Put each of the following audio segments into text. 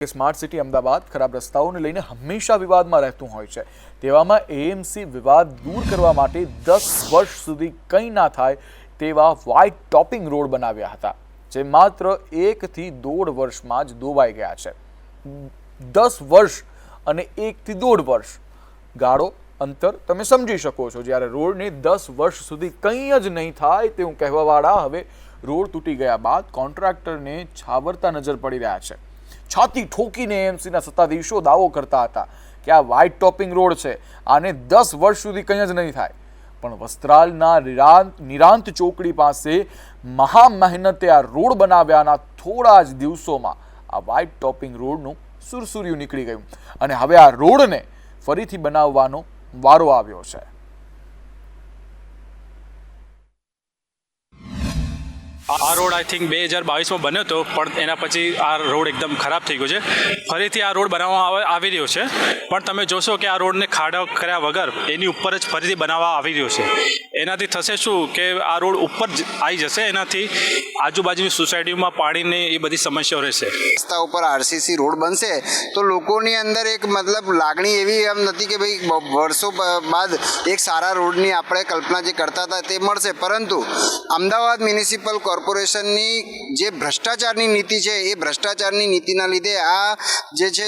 Smart city Ahmedabad ખરાબ રસ્તાઓને લઈને હંમેશા વિવાદમાં રહેતું હોય છે. તેવામાં એએમસી વિવાદ દૂર કરવા માટે દસ વર્ષ સુધી કંઈ ના થાય તેવા વ્હાઇટ ટોપિંગ રોડ બનાવ્યા હતા, જે માત્ર એકથી દોઢ વર્ષમાં જ ધોવાઈ ગયા છે. દસ વર્ષ અને એકથી દોઢ વર્ષ. ગાળો, અંતર તમે સમજી શકો છો. જ્યારે રોડને દસ વર્ષ સુધી કંઈ જ નહીં થાય તેવું કહેવાવાળા હવે રોડ તૂટી ગયા બાદ કોન્ટ્રાક્ટરને છાવરતા નજર પડી રહ્યા છે. છાતી ઠોકીને એએમસીના સત્તાધીશો દાવો કરતા હતા કે આ વ્હાઇટ ટોપિંગ રોડ છે. આને દસ વર્ષ સુધી કંઈ જ નહીં થાય. પણ વસ્ત્રાલના નિરાંત નિરાંત ચોકડી પાસે મહા મહેનતે આ રોડ બનાવ્યાના થોડા જ દિવસોમાં આ વ્હાઇટ ટોપિંગ રોડનું સુરસુર્યું નીકળી ગયું. અને હવે આ રોડને ફરીથી બનાવવાનો વારો આવ્યો છે. આ રોડ આઈ થિંક બે હજાર બાવીસમાં બન્યો હતો, પણ એના પછી આ રોડ એકદમ ખરાબ થઈ ગયો છે. ફરીથી આ રોડ બનાવવામાં આવે- રહ્યો છે. પણ તમે જોશો કે આ રોડને ખાડા કર્યા વગર એની ઉપર જ ફરીથી બનાવવા આવી રહ્યો છે. એનાથી થશે શું કે આ રોડ ઉપર જ આવી જશે? એનાથી આજુબાજુની સોસાયટીમાં પાણીની એ બધી સમસ્યાઓ રહેશે. રસ્તા ઉપર આરસીસી રોડ બનશે, તો લોકોની અંદર એક મતલબ લાગણી એવી એમ નથી કે ભાઈ વર્ષો બાદ એક સારા રોડની આપણે કલ્પના જે કરતા હતા તે મળશે. પરંતુ અમદાવાદ મ્યુનિસિપલ કોર્પોરેશનની જે ભ્રષ્ટાચારની નીતિ છે એ ભ્રષ્ટાચારની નીતિના લીધે આ જે છે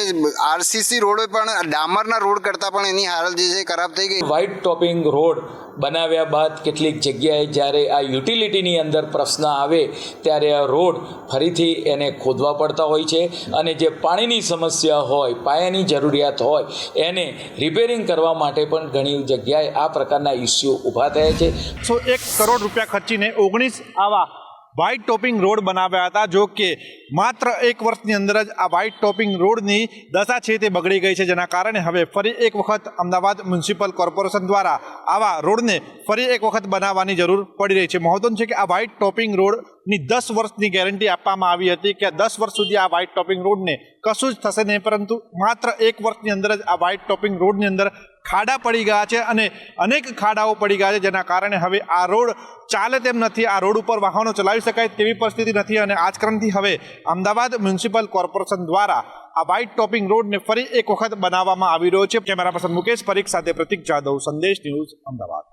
આરસીસી રોડ પણ ડામરના રોડ કરતાં પણ એની હાલત જે છે ખરાબ થઈ ગઈ. વ્હાઇટ ટોપિંગ રોડ બનાવ્યા બાદ કેટલીક જગ્યાએ જ્યારે આ યુટિલિટીની અંદર પ્રશ્ન આવે ત્યારે આ રોડ ફરીથી એને ખોદવા પડતા હોય છે અને જે પાણીની સમસ્યા હોય પાયાની જરૂરિયાત હોય એને રિપેરિંગ કરવા માટે પણ ઘણી જગ્યાએ આ પ્રકારના ઇસ્યુ ઊભા થયા છે. સો એક કરોડ રૂપિયા ખર્ચીને ઓગણીસ આવા વ્હાઇટ ટોપિંગ રોડ બનાવ્યા હતા, જો કે માત્ર એક વર્ષની અંદર જ આ વ્હાઇટ ટોપિંગ રોડની દશા છે તે બગડી ગઈ છે, જેના કારણે હવે ફરી એક વખત અમદાવાદ મ્યુનિસિપલ કોર્પોરેશન દ્વારા આવા રોડને ફરી એક વખત બનાવવાની જરૂર પડી રહી છે. મહત્વનું છે કે આ વ્હાઇટ ટોપિંગ રોડની દસ વર્ષની ગેરંટી આપવામાં આવી હતી કે દસ વર્ષ સુધી આ વ્હાઇટ ટોપિંગ રોડને કશું જ થશે નહીં, પરંતુ માત્ર એક વર્ષની અંદર જ આ વ્હાઇટ ટોપિંગ રોડની અંદર ખાડા પડી ગયા છે અને અનેક ખાડાઓ પડી ગયા છે જેના કારણે હવે આ રોડ ચાલે તેમ નથી, આ રોડ ઉપર વાહનો ચલાવી શકાય તેવી પરિસ્થિતિ નથી અને આ હવે અમદાવાદ મ્યુનિસિપલ કોર્પોરેશન દ્વારા આ વ્હાઇટ ટોપિંગ રોડને ફરી એક વખત બનાવવામાં આવી રહ્યો છે. કેમેરા પર્સન મુકેશ પરીખ સાથે પ્રતિક જાદવ સંદેશ ન્યૂઝ અમદાવાદ.